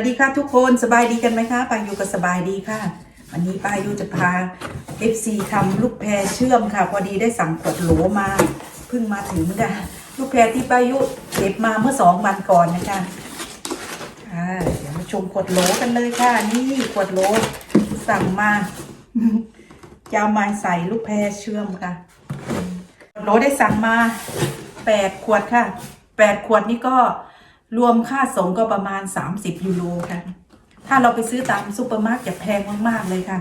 วัสดีค่ะทุกคนสบายดีกันไหมคะปายูก็สบายดีค่ะ วันนี้ปายูจะพา FC ทำลูกแพรเชื่อมค่ะ พอดีได้สั่งขวดโหลมาเพิ่งมาถึงค่ะลูกแพรที่ปายุเก็บมาเมื่อสองวันก่อนนะคะค่ะเดี๋ยวมาชมขวดโหลกันเลยค่ะ นี่ขวดโหลสั่งมาจะมาใส่ลูกแพรเชื่อมค่ะโหลได้สั่งมาแปดขวดค่ะแปดขวดนี่ก็ รวมค่าส่งก็ประมาณ 30 ยูโรค่ะ ถ้าเราไปซื้อตามซูเปอร์มาร์เก็ตจะแพงมาก ๆ เลยค่ะ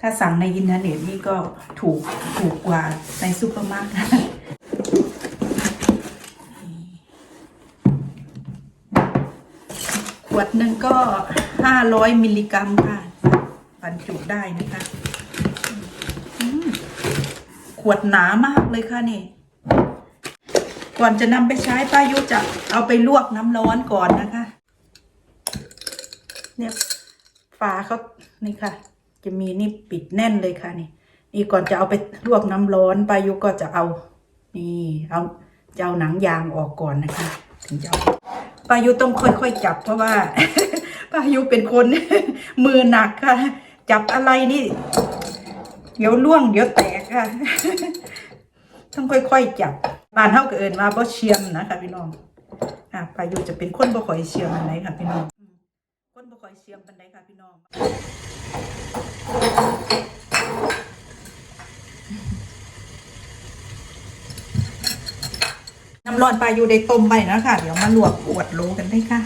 ถ้าสั่งในอินเทอร์เน็ตนี่ก็ถูกถูกกว่าในซูเปอร์มาร์เก็ตขวดหนึ่งก็ 500 มิลลิกรัมค่ะบรรจุได้นะคะ ขวดหนามากเลยค่ะนี่ ก่อนจะนำไปใช้ป้ายุจะเอาไปลวกน้ำร้อนก่อนนะคะ เนี่ยฝาเขานี่ค่ะ จะมีนี่ปิดแน่นเลยค่ะนี่ นี่ก่อนจะเอาไปลวกน้ำร้อนป้ายุก็จะเอา นี่เอาจะเอาหนังยางออกก่อนนะคะ ถึงจะป้ายุต้องค่อยๆจับเพราะว่าป้ายุเป็นคนมือหนักค่ะ จับอะไรนี่ เดี๋ยวล่วงเดี๋ยวแตกค่ะ ต้องค่อยๆจับ บ้านเท่ากับเอิญมาบ่เชียมนะคะพี่น้องอะปายุจะเป็นคนบ่ค่อยเชียมอันไหนค่ะพี่น้องคนบ่ค่อยเชียมปันใดค่ะพี่น้องน้ำร้อนปลายูได้ต้มไปนะค่ะเดี๋ยวมาลวกอวดโลกันได้ค่ะ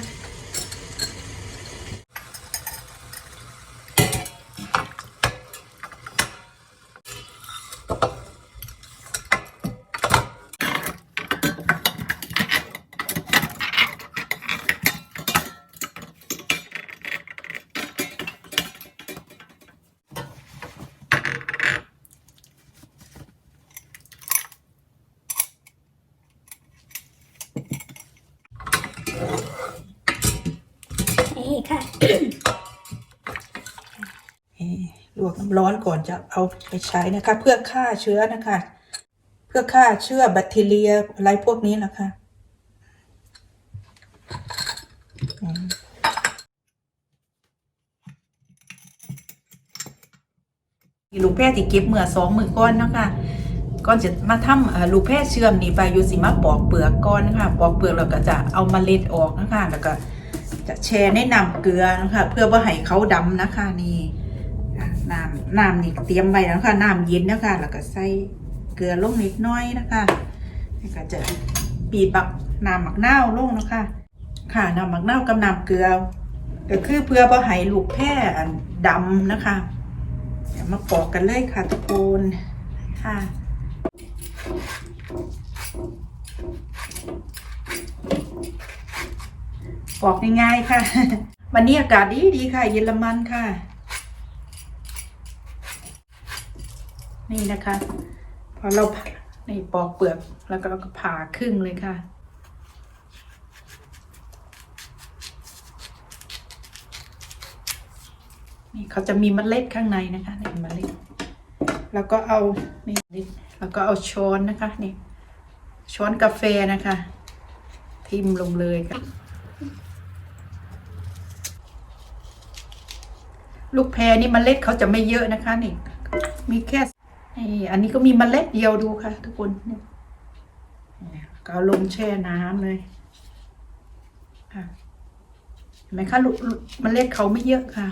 ลวกน้ำร้อนก่อนจะเอาไปใช้นะคะ เพื่อฆ่าเชื้อนะคะ เพื่อฆ่าเชื้อแบคทีเรียอะไรพวกนี้นะคะลูกแพทย์ที่เก็บเมื่อสองมือก้อนนะคะก่อนจะมาทำลูกแพทย์เชื่อมนี่ไปอยู่สิมาปอกเปลือกก่อนนะคะปอกเปลือกแล้วก็จะเอาเมล็ดออกนะคะแล้วก็จะแช่ในน้ำเกลือนะคะเพื่อว่าให้เขาดำนะคะนี่ น้ำน้ำนี่เตรียมไว้แล้วนะคะน้ำเย็นนะคะแล้วก็ใส่เกลือลงนิดน้อยนะคะแล้วก็จะบีบบักน้ำหมักเน่าวลงนะคะ ค่ะน้ำหมักเน่ากับน้ำเกลือก็คือเพื่อว่ให้ลูกแพร่ดำนะคะเดี๋ยวมาปอกกันเลยค่ะทุกคนค่ะปอกง่ายๆค่ะ วันนี้อากาศดีดีๆค่ะ เยอรมันค่ะ นี่นะคะ พอเราผ่านี่ปอกเปลือกแล้วก็เราก็ผ่าครึ่งเลยค่ะ นี่เขาจะมีเมล็ดข้างในนะคะนี่เมล็ดแล้วก็เอานี่แล้วก็เอาช้อนนะคะนี่ช้อนกาแฟนะคะ ทิมลงเลยค่ะลูกแพรนี่เมล็ดเขาจะไม่เยอะนะคะนี่ มีแค่ อันนี้ก็มีเมล็ดเดียวดูค่ะ ทุกคนเนี่ยก็ลงแช่น้ำเลยค่ะเห็นไหมคะลูกลูกเมล็ดเขาไม่เยอะค่ะ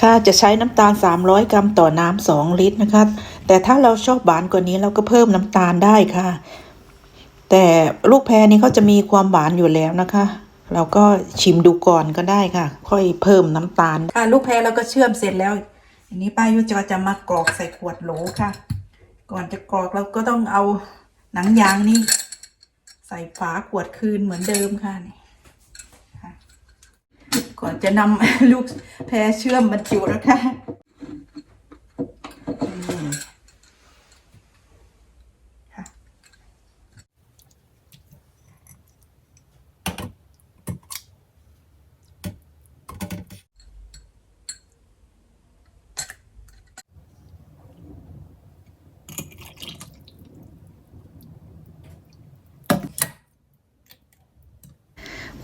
ค่ะจะใช้น้ำตาล 300 กรัมต่อน้ำ2ลิตรนะคะ แต่ถ้าเราชอบหวานกว่านี้เราก็เพิ่มน้ำตาลได้ค่ะ แต่ลูกแพรนี้เขาจะมีความหวานอยู่แล้วนะคะ เราก็ชิมดูก่อนก็ได้ค่ะ ค่อยเพิ่มน้ำตาลค่ะลูกแพรเราก็เชื่อมเสร็จแล้วอันนี้ป้ายุจะจะมากรอกใส่ขวดโหลค่ะ ก่อนจะกรอกเราก็ต้องเอาหนังยางนี่ใส่ฝาขวดคืนเหมือนเดิมค่ะนี่ค่ะ ก่อนจะนำลูกแพรเชื่อมบรรจุนะคะ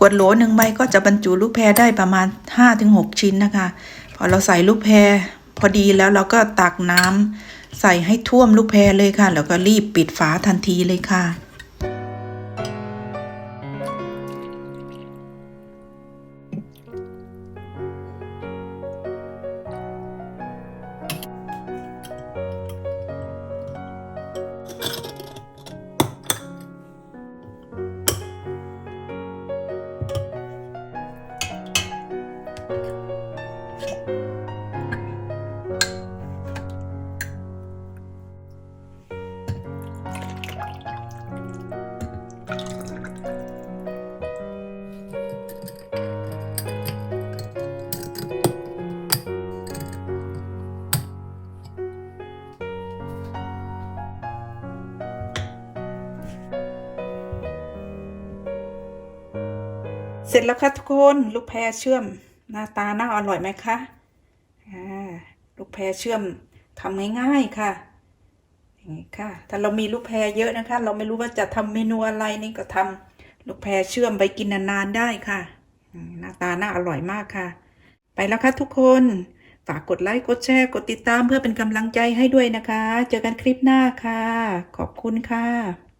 วดโหลหนึ่งใบก็จะบรรจุลูกแพรได้ประมาณ 5-6 ชิ้นนะคะ พอเราใส่ลูกแพรพอดีแล้วเราก็ตักน้ำใส่ให้ท่วมลูกแพรเลยค่ะ แล้วก็รีบปิดฝาทันทีเลยค่ะ เสร็จแล้วค่ะทุกคนลูกแพรเชื่อมหน้าตาน่าอร่อยไหมคะลูกแพรเชื่อมทำง่ายๆค่ะอย่างนี้ค่ะ ถ้าเรามีลูกแพรเยอะนะคะ เราไม่รู้ว่าจะทำเมนูอะไรนี่ก็ทำลูกแพรเชื่อมไปกินนานๆได้ค่ะหน้าตาน่าอร่อยมากค่ะ ไปแล้วค่ะทุกคนฝากกดไลค์ กดแชร์ กดติดตามเพื่อเป็นกำลังใจให้ด้วยนะคะ เจอกันคลิปหน้าค่ะ ขอบคุณค่ะ